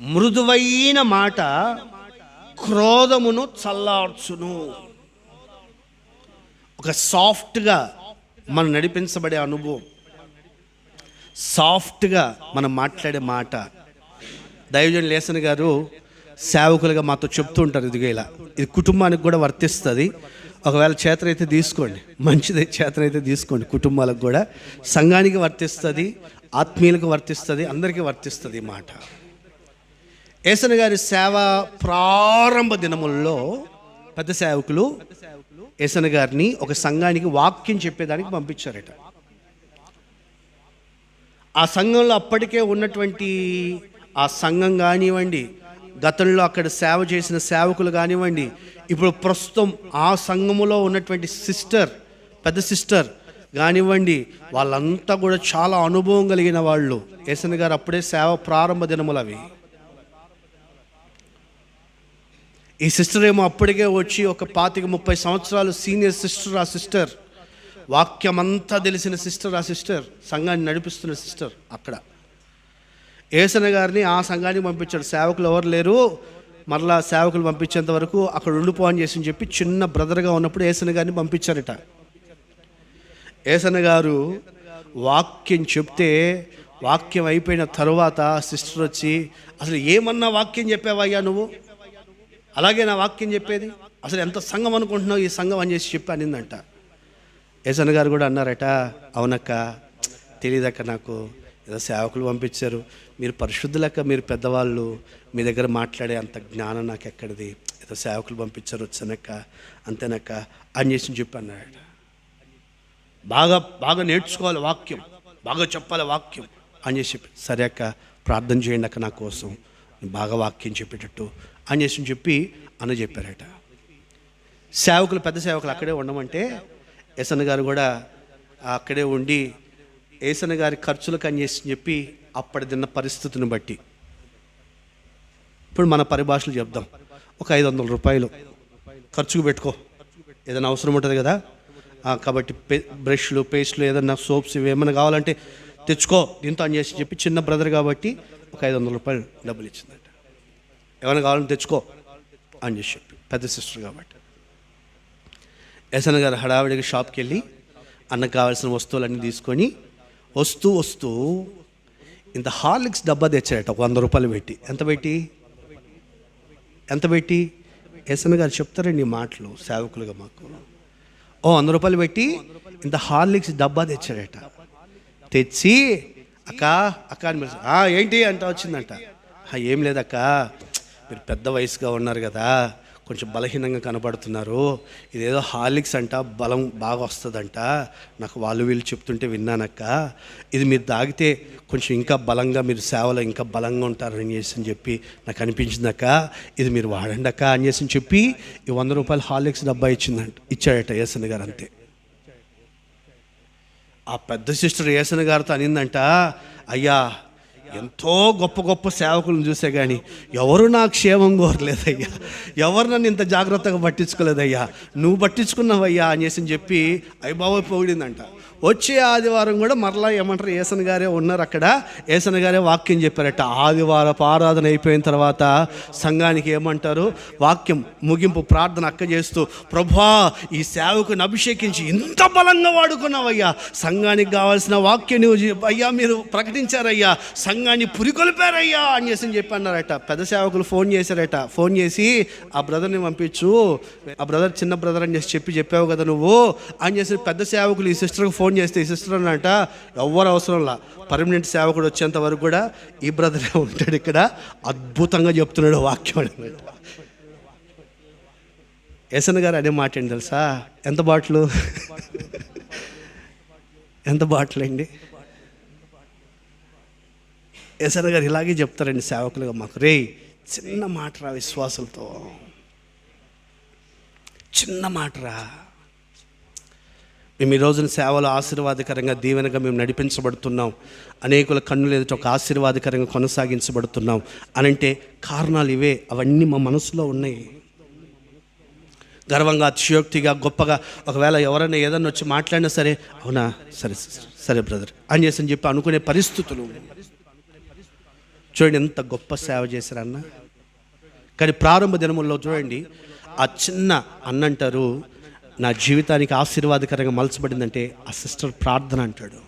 మృదువైన మాట క్రోధమును చల్లార్చును. ఒక సాఫ్ట్గా మనం నడిపించబడే అనుభవం. సాఫ్ట్గా మనం మాట్లాడే మాట. దైవజన్ లేసన్ గారు సేవకులుగా మాతో చెప్తూ ఉంటారు ఇదిగో ఇలా. ఇది కుటుంబానికి కూడా వర్తిస్తుంది. ఒకవేళ చేతనైతే తీసుకోండి. మంచిది చేతనైతే తీసుకోండి. కుటుంబాలకు కూడా. సంఘానికి వర్తిస్తుంది. ఆత్మీయులకు వర్తిస్తుంది. అందరికీ వర్తిస్తుంది ఈ మాట. ఏసన గారి సేవ ప్రారంభ దినముల్లో పెద్ద సేవకులు ఏసన గారిని ఒక సంఘానికి వాక్యం చెప్పేదానికి పంపించారట. ఆ సంఘంలో అప్పటికే ఉన్నటువంటి ఆ సంఘం కానివ్వండి గతంలో అక్కడ సేవ చేసిన సేవకులు కానివ్వండి ఇప్పుడు ప్రస్తుతం ఆ సంఘములో ఉన్నటువంటి సిస్టర్ పెద్ద సిస్టర్ కానివ్వండి వాళ్ళంతా కూడా చాలా అనుభవం కలిగిన వాళ్ళు. ఏసన్ గారు అప్పుడే సేవ ప్రారంభ దినములు అవి. ఈ సిస్టర్ ఏమో అప్పటికే వచ్చి ఒక పాతిక ముప్పై సంవత్సరాలు సీనియర్ సిస్టర్ ఆ సిస్టర్. వాక్యం అంతా తెలిసిన సిస్టర్ ఆ సిస్టర్. సంఘాన్ని నడిపిస్తున్న సిస్టర్ అక్కడ. ఏసన గారిని ఆ సంఘానికి పంపించాడు. సేవకులు ఎవరు లేరు. మరలా సేవకులు పంపించేంత వరకు అక్కడ ఉండిపో అని చేసి చెప్పి చిన్న బ్రదర్గా ఉన్నప్పుడు ఏసన గారిని పంపించారట. ఏసన గారు వాక్యం చెప్తే వాక్యం అయిపోయిన తర్వాత సిస్టర్ వచ్చి అసలు ఏమన్నా వాక్యం చెప్పావయ్యా నువ్వు? అలాగే నా వాక్యం చెప్పేది అసలు ఎంత సంఘం అనుకుంటున్నావు? ఈ సంఘం అని చేసి చెప్పాను అనిందంట. ఏసన్న గారు కూడా అన్నారట అవునక్క తెలియదక్క నాకు. ఏదో సేవకులు పంపించారు. మీరు పరిశుద్ధులక్క మీరు పెద్దవాళ్ళు. మీ దగ్గర మాట్లాడే అంత జ్ఞానం నాకు ఎక్కడిది? ఏదో సేవకులు పంపించారు వచ్చానక్క అంతేనక్క అని చేసి చెప్పన్నారట బాగా బాగా నేర్చుకోవాలి వాక్యం. బాగా చెప్పాలి వాక్యం. అని చేసి చెప్పి సరే అక్క ప్రార్థన చేయండి అక్క నా కోసం. బాగా వాక్యం చెప్పేటట్టు అని చేసి చెప్పి అన్న చెప్పారట. సేవకులు పెద్ద సేవకులు అక్కడే ఉండమంటే ఎసన్న గారు కూడా అక్కడే ఉండి ఏసన్న గారి ఖర్చులకు అని చేసి చెప్పి అప్పటి తిన్న పరిస్థితిని బట్టి. ఇప్పుడు మన పరిభాషలు చెప్దాం. ఒక ఐదు వందల రూపాయలు. ఖర్చుకు పెట్టుకో. ఏదైనా అవసరం ఉంటుంది కదా? కాబట్టి పే బ్రష్లు పేస్ట్లు ఏదైనా సోప్స్ ఇవి ఏమైనా కావాలంటే తెచ్చుకో. దీంతో అని చేసి చెప్పి చిన్న బ్రదర్ కాబట్టి ఒక ఐదు వందల రూపాయలు డబ్బులు ఇచ్చిందట. ఏమైనా కావాలని తెచ్చుకో అని చెప్పి పెద్ద సిస్టర్ కాబట్టి. ఎసన్ గారు హడావిడిగా షాప్కి వెళ్ళి అన్నకు కావాల్సిన వస్తువులన్నీ తీసుకొని వస్తూ వస్తూ ఇంత హార్లిక్స్ డబ్బా తెచ్చారట ఒక వంద రూపాయలు పెట్టి. ఎంత పెట్టి? ఎంత పెట్టి? ఎసన్ గారు చెప్తారండి మాటలు సేవకులుగా మాకు. ఓ వంద రూపాయలు పెట్టి ఇంత హార్లిక్స్ డబ్బా తెచ్చారట. తెచ్చి అక్క అక్క అని ఏంటి అంట వచ్చిందంట. ఏం లేదక్క. మీరు పెద్ద వయసుగా ఉన్నారు కదా కొంచెం బలహీనంగా కనపడుతున్నారు ఇదేదో హార్లిక్స్ అంట బలం బాగా వస్తుందంట. నాకు వాళ్ళు వీళ్ళు చెప్తుంటే విన్నానక్క. ఇది మీరు తాగితే కొంచెం ఇంకా బలంగా మీరు సేవలో ఇంకా బలంగా ఉంటారని చేసి అని చెప్పి నాకు అనిపించిందక్క. ఇది మీరు వాడండి అక్క అని చేసి చెప్పి ఈ వంద రూపాయలు హార్లిక్స్ డబ్బా ఇచ్చిందంట. ఇచ్చాడట యేసన్ గారు అంతే. ఆ పెద్ద సిస్టర్ యేసన్ గారితో అనిందంట అయ్యా ఎంతో గొప్ప గొప్ప సేవకులను చూసే కానీ ఎవరు నా క్షేమం కోరలేదయ్యా? ఎవరు నన్ను ఇంత జాగ్రత్తగా పట్టించుకోలేదయ్యా? నువ్వు పట్టించుకున్నావయ్యా అనేసి చెప్పి అయ్యబాబు పొగిడిందంట. వచ్చే ఆదివారం కూడా మరలా ఏమంటారు? ఏసన్ గారే ఉన్నారు అక్కడ. ఏసన్ గారే వాక్యం చెప్పారట. ఆదివారపు ఆరాధన అయిపోయిన తర్వాత సంఘానికి ఏమంటారు? వాక్యం ముగింపు ప్రార్థన అక్క చేస్తూ ప్రభా ఈ సేవకుని అభిషేకించి ఇంత బలంగా వాడుకున్నావయ్యా. సంఘానికి కావాల్సిన వాక్యం నువ్వు అయ్యా మీరు ప్రకటించారయ్యా. సంఘాన్ని పురికొల్పారయ్యా అని చేసి చెప్పి అన్నారట పెద్ద సేవకులు ఫోన్ చేశారట. ఫోన్ చేసి ఆ బ్రదర్ని పంపించు. ఆ బ్రదర్ చిన్న బ్రదర్ అని చేసి చెప్పి చెప్పావు కదా నువ్వు అని చేసి పెద్ద సేవకులు ఈ సిస్టర్కి ఫోన్ చేస్తే ఈ సిస్టర్ అన్నట ఎవ్వరు అవసరంలా పర్మనెంట్ సేవకుడు వచ్చేంత వరకు కూడా ఈ బ్రదరే ఉంటాడు ఇక్కడ. అద్భుతంగా చెప్తున్నాడు వాక్యం అన్నమాట. ఎసన్ గారు అదే మాట తెలుసా? ఎంత బాటలు? ఎంత బాటలు అండి ఎసర్ గారు ఇలాగే చెప్తారండి సేవకులుగా మాకు. రే చిన్న మాట రా విశ్వాసంతో చిన్న మాటరా మేము ఈ రోజున సేవలు ఆశీర్వాదకరంగా దీవెనగా మేము నడిపించబడుతున్నాం. అనేకుల కన్నులు ఎదుట ఒక ఆశీర్వాదకరంగా కొనసాగించబడుతున్నాం. అనంటే కారణాలు ఇవే అవన్నీ మా మనసులో ఉన్నాయి. గర్వంగా అతిశయోక్తిగా గొప్పగా ఒకవేళ ఎవరైనా ఏదన్నా వచ్చి మాట్లాడినా సరే అవునా? సరే సరే, సరే బ్రదర్. అని చేసి అని చెప్పి అనుకునే పరిస్థితులు. చూడండి ఎంత గొప్ప సేవ చేశారన్న కానీ ప్రారంభ దినముల్లో చూడండి ఆ చిన్న అన్న అంటారు నా జీవితానికి ఆశీర్వాదకరంగా మలచబడిందంటే ఆ సిస్టర్ ప్రార్థన అంటాడు.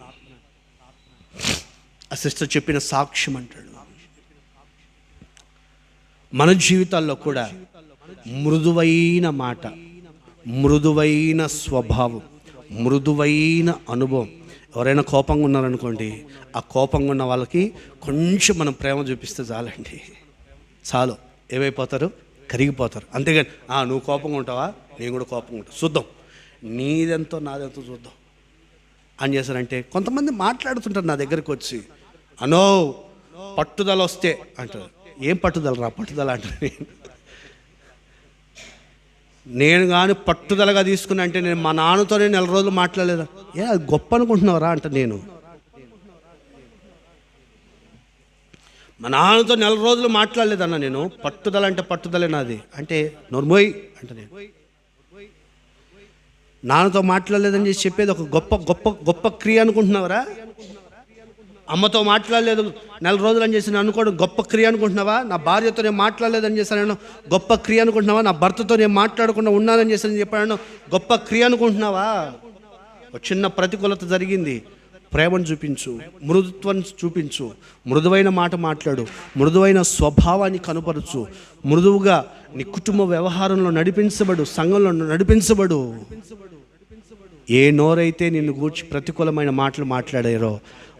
ఆ సిస్టర్ చెప్పిన సాక్ష్యం అంటాడు. మన జీవితాల్లో కూడా మృదువైన మాట మృదువైన స్వభావం మృదువైన అనుభవం ఎవరైనా కోపంగా ఉన్నారనుకోండి ఆ కోపంగా ఉన్న వాళ్ళకి కొంచెం మనం ప్రేమ చూపిస్తే చాలండి. చాలు. ఏమైపోతారు? కరిగిపోతారు. అంతేగాని "ఆ, నువ్వు కోపంగా ఉంటావా? నేను కూడా కోపంగా ఉంటా. చూద్దాం. నీదెంతో నాదెంతో చూద్దాం. అని చేశారంటే కొంతమంది మాట్లాడుతుంటారు నా దగ్గరికి వచ్చి అనో పట్టుదల వస్తే అంటారు. ఏం పట్టుదల రా? పట్టుదల అంటారు. నేను కానీ పట్టుదలగా తీసుకున్నా అంటే నేను మా నాన్నతోనే నెల రోజులు మాట్లాడలేదా? ఏ అది గొప్ప అనుకుంటున్నావురా అంట నేను. మా నాన్నతో నెల రోజులు మాట్లాడలేదన్న నేను. పట్టుదల అంటే పట్టుదలే నాది. అంటే నోర్మోయ్ అంట నేను. నాన్నతో మాట్లాడలేదని చెప్పి చెప్పేది ఒక గొప్ప గొప్ప గొప్ప క్రియ అనుకుంటున్నావరా? అమ్మతో మాట్లాడలేదు నెల రోజులు అని చేసి అనుకోవడం గొప్ప క్రియ అనుకుంటున్నావా? నా భార్యతో నేను మాట్లాడలేదని చేశాను నేను గొప్ప క్రియ అనుకుంటున్నావా? నా భర్తతో నేను మాట్లాడకుండా ఉన్నానని చేశానని చెప్పాను గొప్ప క్రియ అనుకుంటున్నావా? ఒక చిన్న ప్రతికూలత జరిగింది. ప్రేమను చూపించు మృదుత్వం చూపించు మృదువైన మాట మాట్లాడు మృదువైన స్వభావాన్ని కనుపరచు మృదువుగా నీ కుటుంబ వ్యవహారంలో నడిపించబడు సంఘంలో నడిపించబడు. ఏ నోరైతే నిన్ను గూర్చి ప్రతికూలమైన మాటలు మాట్లాడారో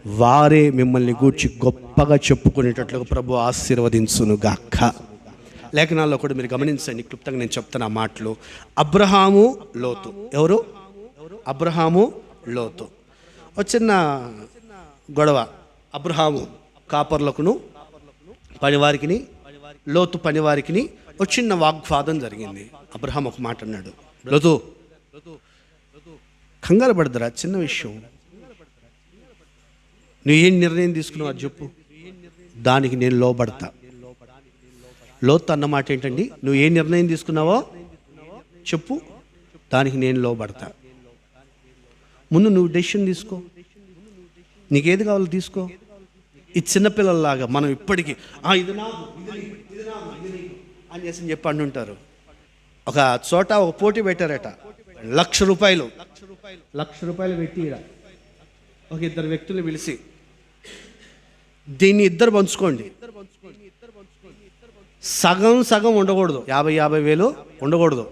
వారే మిమ్మల్ని గూర్చి గొప్పగా చెప్పుకునేటట్లుగా ప్రభు ఆశీర్వదించును గాక. లేఖనాల్లో కూడా మీరు గమనించండి క్లుప్తంగా నేను చెప్తాను ఆ మాటలు. అబ్రహాము లోతు. ఎవరు? అబ్రహాము లోతు. ఒక చిన్న గొడవ. అబ్రహాము కాపర్లకును పనివారికిని లోతు పనివారికిని ఒక చిన్న వాగ్వాదం జరిగింది. అబ్రహాం ఒక మాట అన్నాడు లోతు కంగారు పడదరా చిన్న విషయం. నువ్వు ఏం నిర్ణయం తీసుకున్నావు అది చెప్పు. దానికి నేను లోబడతా. లోత్ అన్నమాట ఏంటండి? నువ్వు ఏ నిర్ణయం తీసుకున్నావో చెప్పు. దానికి నేను లోబడతా. ముందు నువ్వు డెసిషన్ తీసుకో. నీకేది కావాలో తీసుకో. ఈ చిన్నపిల్లల్లాగా మనం ఇప్పటికీ "ఆ, ఇది నాకు అని చేసి చెప్పి అంటుంటారు ఒక చోట ఒక పోటీ పెట్టారట. లక్ష రూపాయలు. లక్ష రూపాయలు పెట్టి ఒక ఇద్దరు వ్యక్తులు పిలిచి దీన్ని ఇద్దరు పంచుకోండి. సగం సగం ఉండకూడదు. యాభై యాభై వేలు ఉండకూడదు.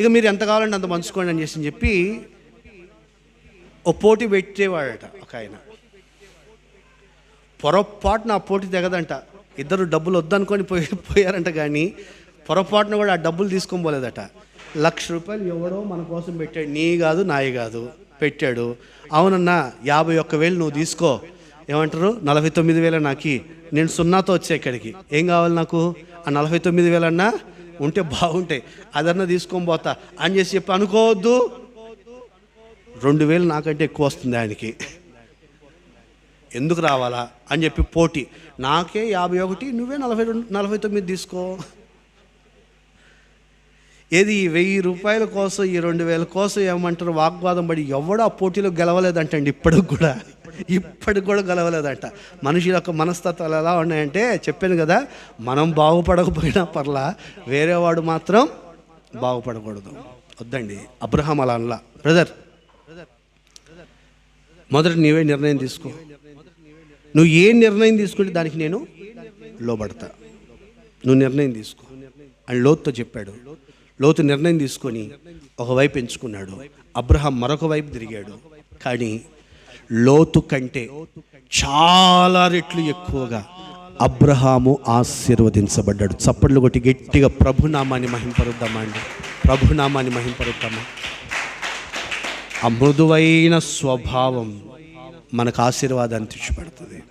ఇక మీరు ఎంత కావాలంటే అంత పంచుకోండి అని చేసి చెప్పి ఓ పోటీ పెట్టేవాడట ఒక ఆయన. పొరపాటున ఆ పోటీ తెగదంట. ఇద్దరు డబ్బులు వద్దనుకొని పోయి పోయారంట కానీ పొరపాటున కూడా ఆ డబ్బులు తీసుకొని పోలేదట. లక్ష రూపాయలు ఎవడో మన కోసం పెట్టాడు. నీ కాదు నాయి కాదు. పెట్టాడు. అవునన్నా యాభై ఒక్క వేలు నువ్వు తీసుకో. ఏమంటారు? నలభై తొమ్మిది వేల నాకి. నేను సున్నాతో వచ్చా ఇక్కడికి. ఏం కావాలి నాకు? ఆ నలభై తొమ్మిది వేలన్నా ఉంటే బాగుంటాయి అదన్నా తీసుకొని పోతా. అని చేసి చెప్పి అనుకోవద్దు. రెండు వేలు నాకంటే ఎక్కువ వస్తుంది ఆయనకి. ఎందుకు రావాలా? అని చెప్పి పోటీ. నాకే యాభై ఒకటి నువ్వే నలభై రెండు నలభై తొమ్మిది తీసుకో. ఏది ఈ వెయ్యి రూపాయల కోసం ఈ రెండు వేల కోసం ఏమంటారు? వాగ్వాదం పడి ఎవడో ఆ పోటీలో గెలవలేదంటండి ఇప్పటికి కూడా. ఇప్పటికి కూడా గెలవలేదంట. మనుషుల యొక్క మనస్తత్వాలు ఎలా ఉన్నాయంటే చెప్పాను కదా మనం బాగుపడకపోయినా పర్లా వేరేవాడు మాత్రం బాగుపడకూడదు. వద్దండి. అబ్రహం అలా అనలా బ్రదర్ మొదట నీవే నిర్ణయం తీసుకో. నువ్వు ఏ నిర్ణయం తీసుకుంటే దానికి నేను లోబడతా. నువ్వు నిర్ణయం తీసుకో. అని లోతుతో చెప్పాడు. లోతు నిర్ణయం తీసుకొని ఒకవైపు ఎంచుకున్నాడు. అబ్రహాం మరొక వైపు తిరిగాడు. కానీ లోతు కంటే చాలా రెట్లు ఎక్కువగా అబ్రహాము ఆశీర్వదించబడ్డాడు. చప్పట్లు కొట్టి గట్టిగా ప్రభునామాన్ని మహింపరుద్దామా అండి? ప్రభునామాన్ని మహింపరుద్దామా? ఆ మృదువైన స్వభావం మనకు ఆశీర్వాదాన్ని తెచ్చిపెడుతుంది.